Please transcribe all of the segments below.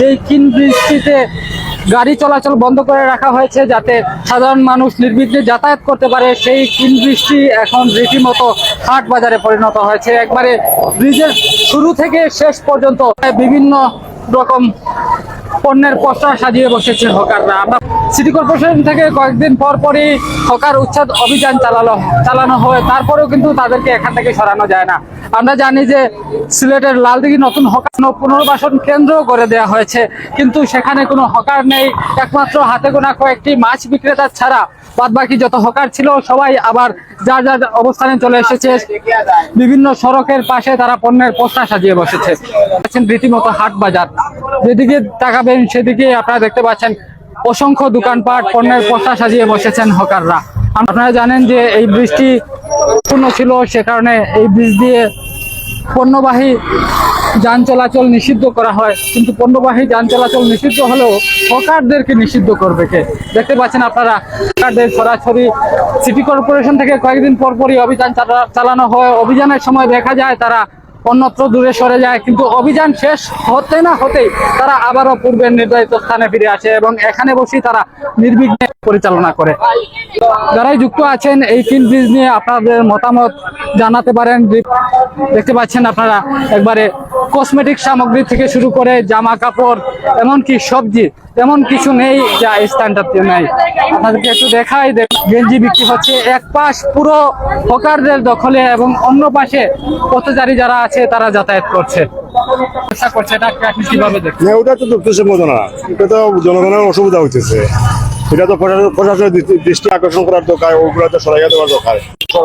যেই কিন বৃষ্টিতে গাড়ি চলাচল বন্ধ করে রাখা হয়েছে যাতে সাধারণ মানুষ নির্বিঘ্নে যাতায়াত করতে পারে, সেই কিন বৃষ্টি এখন রীতিমতো হাট বাজারে পরিণত হয়েছে। একবারে ব্রিজের শুরু থেকে শেষ পর্যন্ত বিভিন্ন রকম পণ্যের পোস্টার সাজিয়ে বসেছে হকাররা। আমরা সিটি কর্পোরেশন থেকে কয়েকদিন পর পরই হকার উচ্ছেদ অভিযান চালানো চালানো হয়। তারপরেও কিন্তু তাদেরকে এখান থেকে সরানো যায় না। আমরা জানি যে সিলেটের লালদিঘি নতুন হকার পুনর্বাসন কেন্দ্র করে দেওয়া হয়েছে। কিন্তু সেখানে কোনো হকার নেই। একমাত্র হাতে গোনা কয়েকটি মাছ বিক্রেতা ছাড়া। বাদ বাকি যত হকার ছিল, সবাই আবার যার যার অবস্থানে চলে এসেছে। বিভিন্ন সড়কের পাশে তারা পণ্যের পোস্টার সাজিয়ে বসেছে। রীতিমতো হাট বাজার। যেদিকে তাকাবেন সেদিকে আপনারা দেখতে পাচ্ছেন অসংখ্য দোকানপাট, পণ্যের পোস্টার সাজিয়ে বসেছেন হকাররা। আপনারা জানেন যে এই বৃষ্টি পূর্ণ ছিল, সে কারণে এই ব্রিজ দিয়ে পণ্যবাহী যান চলাচল নিষিদ্ধ করা হয়। কিন্তু পণ্যবাহী যান চলাচল নিষিদ্ধ হলেও হকারদেরকে নিষিদ্ধ করবে কে? দেখতে পাচ্ছেন আপনারা, হকারদের সরাসরি সিটি কর্পোরেশন থেকে কয়েকদিন পর পরই অভিযান চালা- চালানো হয়। অভিযানের সময় দেখা যায় তারা অন্যত্র দূরে সরে যায়, কিন্তু অভিযান শেষ হতে না হতেই তারা আবারও পূর্বের নির্ধারিত স্থানে ফিরে আসে এবং এখানে বসেই তারা নির্বিঘ্নে পরিচালনা করে। যারাই যুক্ত আছেন এই তিন ব্রিজ নিয়ে আপনাদের মতামত জানাতে পারেন। দেখতে পাচ্ছেন আপনারা একবারে কসমেটিক সামগ্রী থেকে শুরু করে জামা কাপড়, এমনকি সবজি, তেমন কিছু নেই যা স্থানটাতে নাই। আপনাদেরকে একটু দেখাই দেখ- গেঞ্জি বিক্রি হচ্ছে এক পাশ পুরো হকারদের দখলে এবং অন্য পাশে পথচারী যারা আছে, তারা যাতায়াত করছে। করছে আপনি কীভাবে দেখছেন? না ওটা তো দুঃখের মতো এটা তো জনগণের অসুবিধা হইতেছে। এটা তো প্রশাসন- প্রশাসনের দৃষ্টি- আকর্ষণ করার দরকার ওগুলো তো সরাইয়া দেওয়ার দরকার।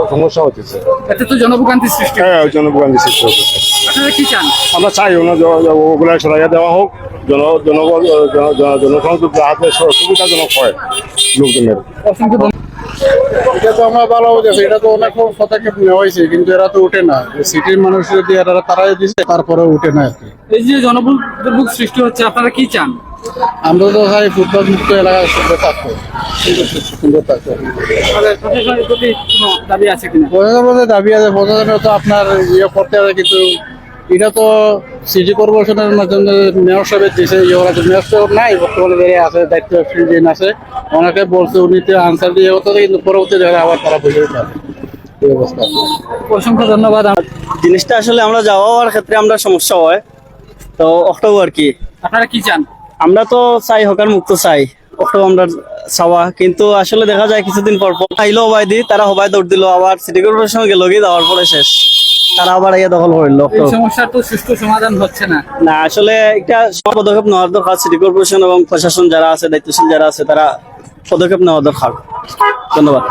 সমস্যা হচ্ছে এতে তো জনভোগান্তি সৃষ্টি হয়। জনভোগান্তি সৃষ্টি হচ্ছে আপনারা কি চান? আমরা চাই ওনা ওগুলো সরাইয়া দেওয়া হোক জন জনগণ জন- জন- জনসংযোগ যাতে সুবিধাজনক হয় লোকজনের। অসংখ্য ধন্যবাদ। এটা তো আমরা ভালো এটা তো অনেক পদক্ষেপ নেওয়া হয়েছে কিন্তু এরা তো উঠে না। সিটির মানুষ যদি এরা তারাই দিচ্ছে তারপরে উঠে না এই যে জনবল দুর্ভোগ সৃষ্টি হচ্ছে আপনারা কি চান? আমরা তো চাই ফুটবল মুক্ত এলাকায় সুন্দর থাকব। সুন্দর সুন্দর থাকব। আমাদের প্রশাসনের প্রতি কোনো দাবি আছে প্রশাসনের দাবি আছে প্রশাসনের তো আপনার ইয়ে করতে হবে কিন্তু এটা তো সিটি কর্পোরেশনের মাধ্যমে মেয়র সাহেবের দিছে ইয়ে করা মেয়র সাহেব নাই বর্তমানে বেড়ে আছে দায়িত্ব দিন আছে। ওনাকে বলছে উনি তো আনসার দিয়ে হতো কিন্তু পরবর্তী জায়গায় আবার তারা বুঝে এই অবস্থা। অসংখ্য ধন্যবাদ। জিনিসটা আসলে আমরা যাওয়া হওয়ার ক্ষেত্রে আমরা সমস্যা হয়। তো অক্টোবর কি? আপনারা কি চান? আমরা তো চাই হকার মুক্ত চাই। অক্টোবর আমরা চাওয়া। কিন্তু আসলে দেখা যায় কিছুদিন পর পর আইলো হবাই দি তারা হবাই দৌড় দিল। আবার সিটি কর্পোরেশন গেল গিয়ে যাওয়ার পরে শেষ। তারা আবার ইয়ে দখল করল এই সমস্যার তো সুষ্ঠু সমাধান হচ্ছে না। না আসলে একটা পদক্ষেপ নেওয়ার দরকার। সিটি কর্পোরেশন এবং প্রশাসন যারা আছে দায়িত্বশীল যারা আছে তারা পদক্ষেপ নেওয়া দরকার। ধন্যবাদ।